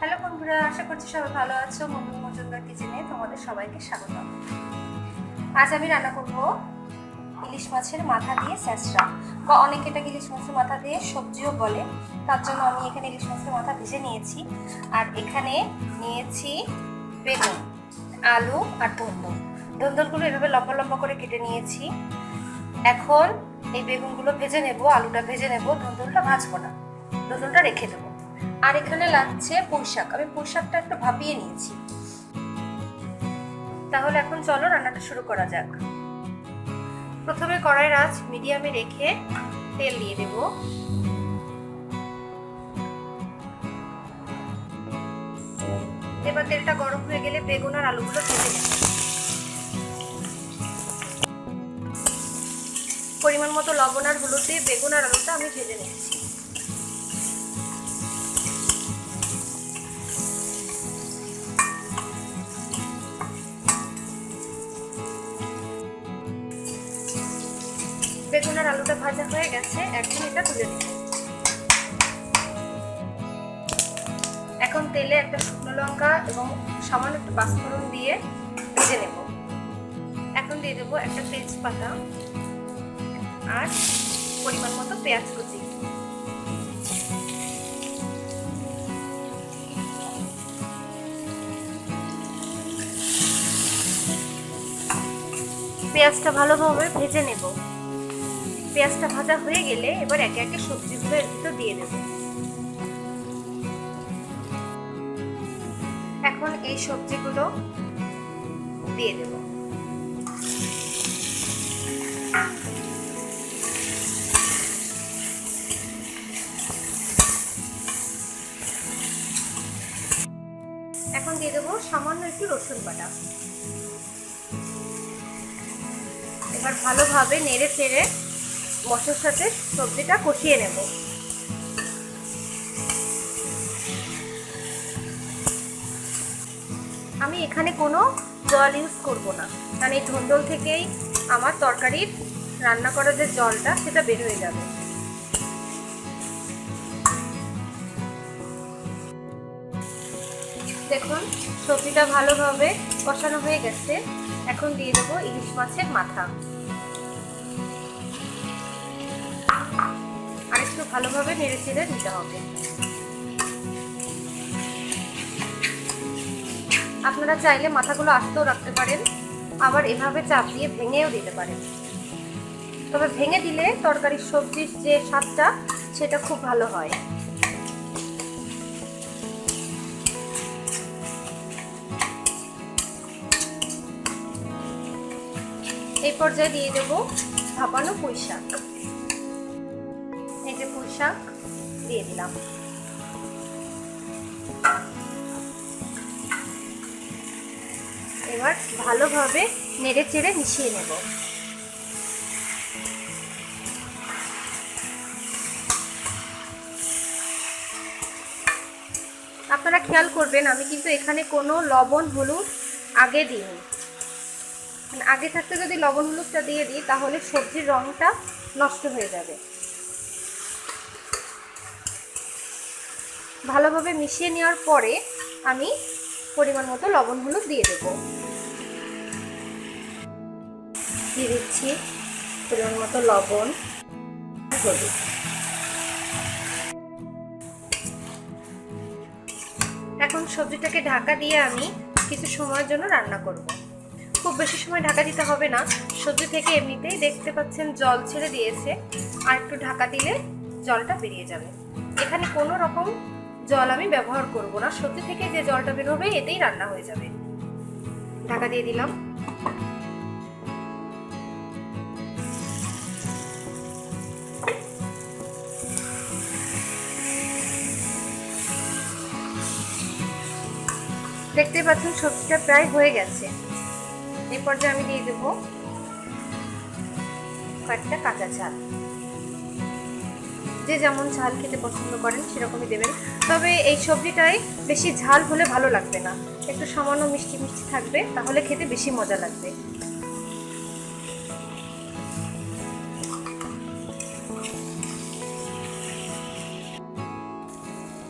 Hello বন্ধুরা, আশা করছি সবাই ভালো আছো। মন্ডল মজুমদার কিচেনে তোমাদের সবাইকে স্বাগত। আজ আমি রান্না করব ইলিশ মাছের মাথা দিয়ে স্যাঁচড়া। বা অনেকে এটাকে ইলিশ মাছের মাথা দিয়ে সবজিও বলে। তার জন্য আমি এখানে ইলিশ মাছের মাথা ভেজে নিয়েছি। আর এখানে নিয়েছি বেগুন, আলু আর ধন্দল ধন্দলগুলো এভাবে লম্বা লম্বা করে কেটে নিয়েছি। এখন এই বেগুনগুলো ভেজে নেব, আলুটা ভেজে নেব ধন্দলটা ভাজবো না। ধন্দলটা রেখে দেবো। আর এখানে লাগছে পুঁই শাক আমি পুঁই শাকটা একটু ভাপিয়ে নিয়েছি। তাহলে এখন চলো রান্নাটা শুরু করা যাক। প্রথমে কড়াইয়ের আঁচ মিডিয়ামে রেখে তেল দিয়ে দেব। এবার তেলটা গরম হয়ে গেলে বেগুন আর আলুগুলো ভেজে নেব। পরিমাণ মতো লবণ আর হলুদ দিয়ে বেগুন আর আলুটা আমি ভেজে নিচ্ছি। বেগুন আর আলুটা ভাজা হয়ে গেছে, এখন এটা তুলে নেব এখন তেলে একটা শুকনো লঙ্কা এবং সামান্য একটু পাঁচফোড়ন দিয়ে ভেজে নেব। এখন দিয়ে দেবো একটা তেজপাতা আর পরিমাণ মতো পেঁয়াজ কুচি। পেঁয়াজটা ভালোভাবে ভেজে নেব। পেঁয়াজটা ভাজা হয়ে গেলে এবার একে একে সবজিগুলো এর ভিতর দিয়ে দেব। এখন এই সবজিগুলো দিয়ে দেব। এখন দিয়ে দেবো সামান্য একটু রসুন বাটা। এবার ভালোভাবে নেড়ে চেড়ে মশলার সাথে সবজিটা কষিয়ে নেব। আমি এখানে কোনো জল ইউজ করব না। কারণ এই ধন্দল থেকেই আমার তরকারির রান্না করার যে জলটা, সেটা বের হয়ে যাবে। দেখুন, সবজিটা ভালোভাবে কষানো হয়ে গেছে। এখন দিয়ে দেবো ইলিশ মাছের মাথা। একটু ভালোভাবে নেড়ে চেড়ে নিতে হবে। আপনারা চাইলে মাথাগুলো আস্তেও রাখতে পারেন, আবার এভাবে চাপ দিয়ে ভেঙেও দিতে পারেন। তবে ভেঙে দিলে তরকারির সবজির যে স্বাদটা, সেটা খুব ভালো হয়। এই পর্যায়ে দিয়ে দেবো ভাপানো পুঁই শাক শাক দিয়ে দিলাম। এবার ভালোভাবে নেড়ে চেড়ে মিশিয়ে নেব। আপনারা খেয়াল করবেন, আমি কিন্তু এখানে কোনো লবণ, হলুদ আগে দিইনি। মানে আগে থাকতে যদি লবণ, হলুদটা দিয়ে দিই, তাহলে সবজির রঙটা নষ্ট হয়ে যাবে। ভালোভাবে মিশিয়ে নেওয়ার পরে আমি পরিমাণ মতো লবণ, হলুদ দিয়ে দেব। দিয়ে দিচ্ছি পরিমাণ মতো লবণ হলুদ। এখন সবজিটাকে ঢাকা দিয়ে আমি কিছু সময়ের জন্য রান্না করব। খুব বেশি সময় ঢাকা দিতে হবে না। সবজি থেকে এমনিতেই দেখতে পাচ্ছেন জল ছেড়ে দিয়েছে। আর একটু ঢাকা দিলে জলটা বেরিয়ে যাবে। এখানে কোনো রকম জল আমি ব্যবহার করব না। সবজি থেকে যে জলটা বেরোবে এতেই রান্না হয়ে যাবে। ঢাকা দিয়ে দিলাম। দেখতে পাচ্ছেন, সবজিটা প্রায় হয়ে গেছে। এই পর্যায়ে আমি দিয়ে দেবো কয়েকটা কাঁচা ঝাল। যে যেমন ঝাল খেতে পছন্দ করেন, সেরকমই দেবেন। তবে এই সবজিটাই বেশি ঝাল হলে ভালো লাগবে না। একটু সামান্য মিষ্টি মিষ্টি থাকবে, তাহলে খেতে বেশি মজা লাগবে।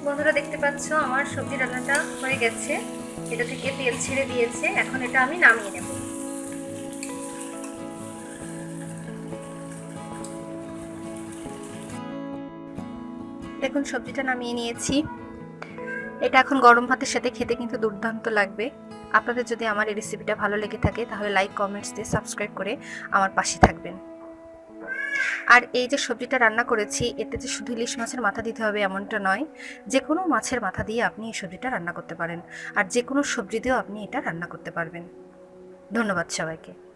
বন্ধুরা, দেখতে পাচ্ছ, আমার সবজি রান্নাটা হয়ে গেছে। এটা থেকে তেল ছেড়ে দিয়েছে। এখন এটা আমি নামিয়ে নেব। দেখুন সবজিটা নামিয়ে নিয়েছি। এটা এখন গরম ভাতের সাথে খেতে কিন্তু দুর্দান্ত লাগবে। আপনাদের যদি আমার এই রেসিপিটা ভালো লেগে থাকে, তাহলে লাইক কমেন্টস দিয়ে সাবস্ক্রাইব করে আমার পাশে থাকবেন। আর এই যে সবজিটা রান্না করেছি, এতে যে শুধু ইলিশ মাছের মাথা দিতে হবে এমনটা নয়, যে কোনো মাছের মাথা দিয়ে আপনি এই সবজিটা রান্না করতে পারেন। আর যে কোনো সবজি দিয়েও আপনি এটা রান্না করতে পারবেন। ধন্যবাদ সবাইকে।